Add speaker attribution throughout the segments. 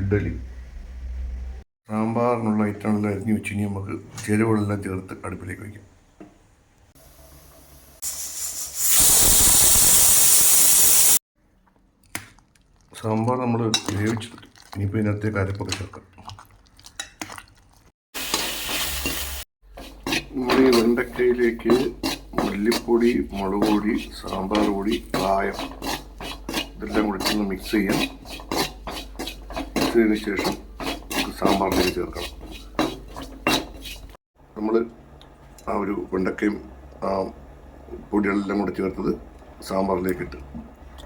Speaker 1: ഇഡ്ഡലി. സാമ്പാറിനുള്ള ഐറ്റമെല്ലാം അരിഞ്ഞ് വെച്ച് ഇനി നമുക്ക് ചേരുവകളെല്ലാം ചേർത്ത് അടുപ്പിലേക്ക് വയ്ക്കാം. സാമ്പാർ നമ്മൾ വേവിച്ചിട്ട് ഇനിയിപ്പോൾ ഇതിനകത്തേക്ക് അരപ്പൊക്കെ ചേർക്കാം. നമ്മൾ ഈ വെണ്ടക്കയിലേക്ക് മല്ലിപ്പൊടി മുളക് പൊടി സാമ്പാർ പൊടി കായം ഇതെല്ലാം കൂടി ഒന്ന് മിക്സ് ചെയ്യാം. ചെയ്തതിന് ശേഷം നമുക്ക് സാമ്പാറിലേക്ക് ചേർക്കണം നമ്മൾ ആ ഒരു വെണ്ടക്കയും ആ പൊടികളെല്ലാം കൂടെ ചേർത്തത് സാമ്പാറിലേക്ക് ഇട്ട്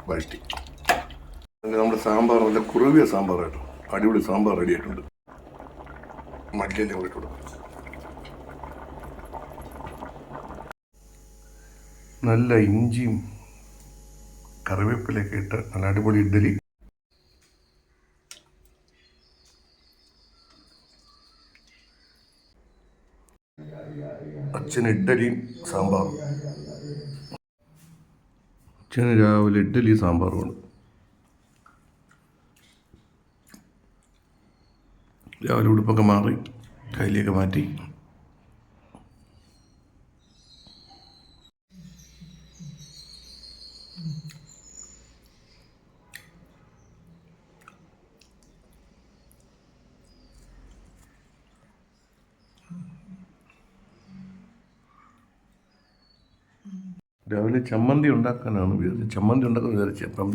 Speaker 1: വഴറ്റി. അങ്ങനെ നമ്മുടെ സാമ്പാർ നല്ല കുറവിയ സാമ്പാർ കേട്ടോ അടിപൊളി സാമ്പാർ റെഡി ആയിട്ടുണ്ട്. മല്ലിയെല്ലാം കൂടെ കൊടുക്കാം. നല്ല ഇഞ്ചിയും കറിവേപ്പിലൊക്കെ ഇട്ട് നല്ല അടിപൊളി ഇഡ്ഡലി. അച്ഛന് ഇഡ്ഡലിയും സാമ്പാറും. അച്ഛന് രാവിലെ ഇഡ്ഡലി സാമ്പാറുമാണ് രാവിലെ ഉടുപ്പൊക്കെ മാറി കയ്യിലേക്ക് മാറ്റി. രാവിലെ ചമ്മന്തി ഉണ്ടാക്കാനാണ് വിചാരിച്ചത്. ചമ്മന്തി ഉണ്ടാക്കാൻ വിചാരിച്ചത്. അപ്പം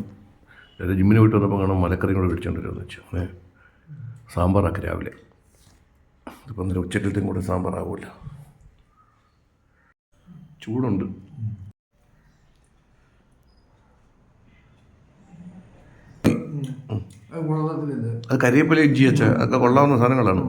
Speaker 1: അതായത് ജിമ്മിന് പോയിട്ട് വന്നപ്പോൾ കാണാൻ മലക്കറിയും കൂടെ മേടിച്ചോണ്ട് വരുമെന്ന് വെച്ചു. ഏ സാമ്പാറാക്കി രാവിലെ. ഇപ്പം അന്നേരം ഉച്ചക്കലത്തേക്കും കൂടെ സാമ്പാറാവില്ല ചൂടുണ്ട്.
Speaker 2: അത്
Speaker 1: കരിയേപ്പില ഇഞ്ചി വെച്ചാൽ അതൊക്കെ കൊള്ളാവുന്ന സാധനങ്ങളാണ്.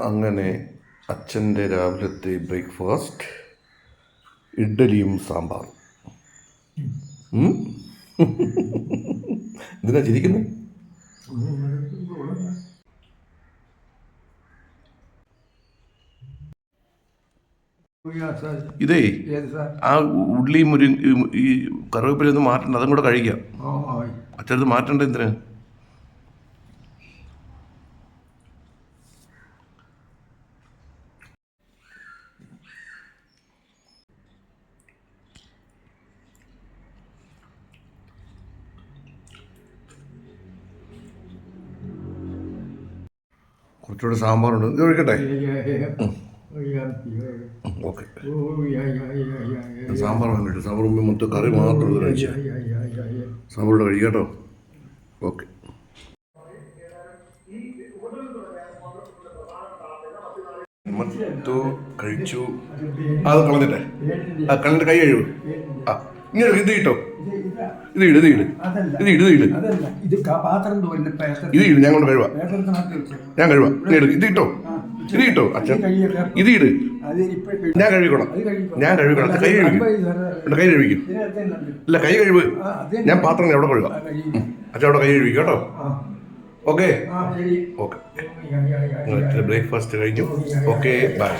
Speaker 1: അങ്ങനെ അച്ഛന്റെ രാവിലത്തെ ബ്രേക്ക്ഫാസ്റ്റ് ഇഡ്ഡലിയും സാമ്പാറും? എന്തിനാ ചിരിക്കുന്നത് ഇതേ ആ ഉള്ളി മുരി ഈ കറിവേപ്പില ഒന്ന് മാറ്റണ്ട അതും കൂടെ കഴിക്കാം. അച്ഛനത് മാറ്റണ്ട എന്തിനാ? കുറച്ചുകൂടെ സാമ്പാറുണ്ട്. ഇത് ഒഴിക്കട്ടെ? ഓക്കെ. സാമ്പാർ വേണ്ടിട്ട് സാമ്പാർ മുമ്പ് മൊത്തം കറി മാത്രം ഇത് കഴിച്ചാൽ സാമ്പാറോടെ കഴിക്കാട്ടോ ഓക്കെ. മൊത്തം കഴിച്ചു. അത് കളഞ്ഞിട്ടെ. ആ കളഞ്ഞിട്ട് കൈ കഴിവ് ആ ഇങ്ങനെ ഇത് കിട്ടോ ഇത് ഇട് ഇത് ഇട്. ഇത് ഇട് ഇത് ഇട്.
Speaker 2: ഇത്
Speaker 1: ഇട് ഞാൻ കൊണ്ട് കഴിവാ ഞാൻ കഴിവാ ഇത് ഇട്ടോ. ഇത് കിട്ടോ അച്ഛൻ? ഇത് ഇട്. ഞാൻ കഴുകിക്കോളാം. ഞാൻ കഴുകിക്കോളാം. കൈ എന്റെ കൈ കഴിക്കും ഇല്ല കൈ കഴിവ് ഞാൻ പാത്രം എവിടെ കഴുകാം. അച്ഛൻ അവിടെ കൈ കഴുകും കേട്ടോ? ഓക്കെ? ഓക്കെ. ബ്രേക്ക്ഫാസ്റ്റ് കഴിഞ്ഞു. Okay bye.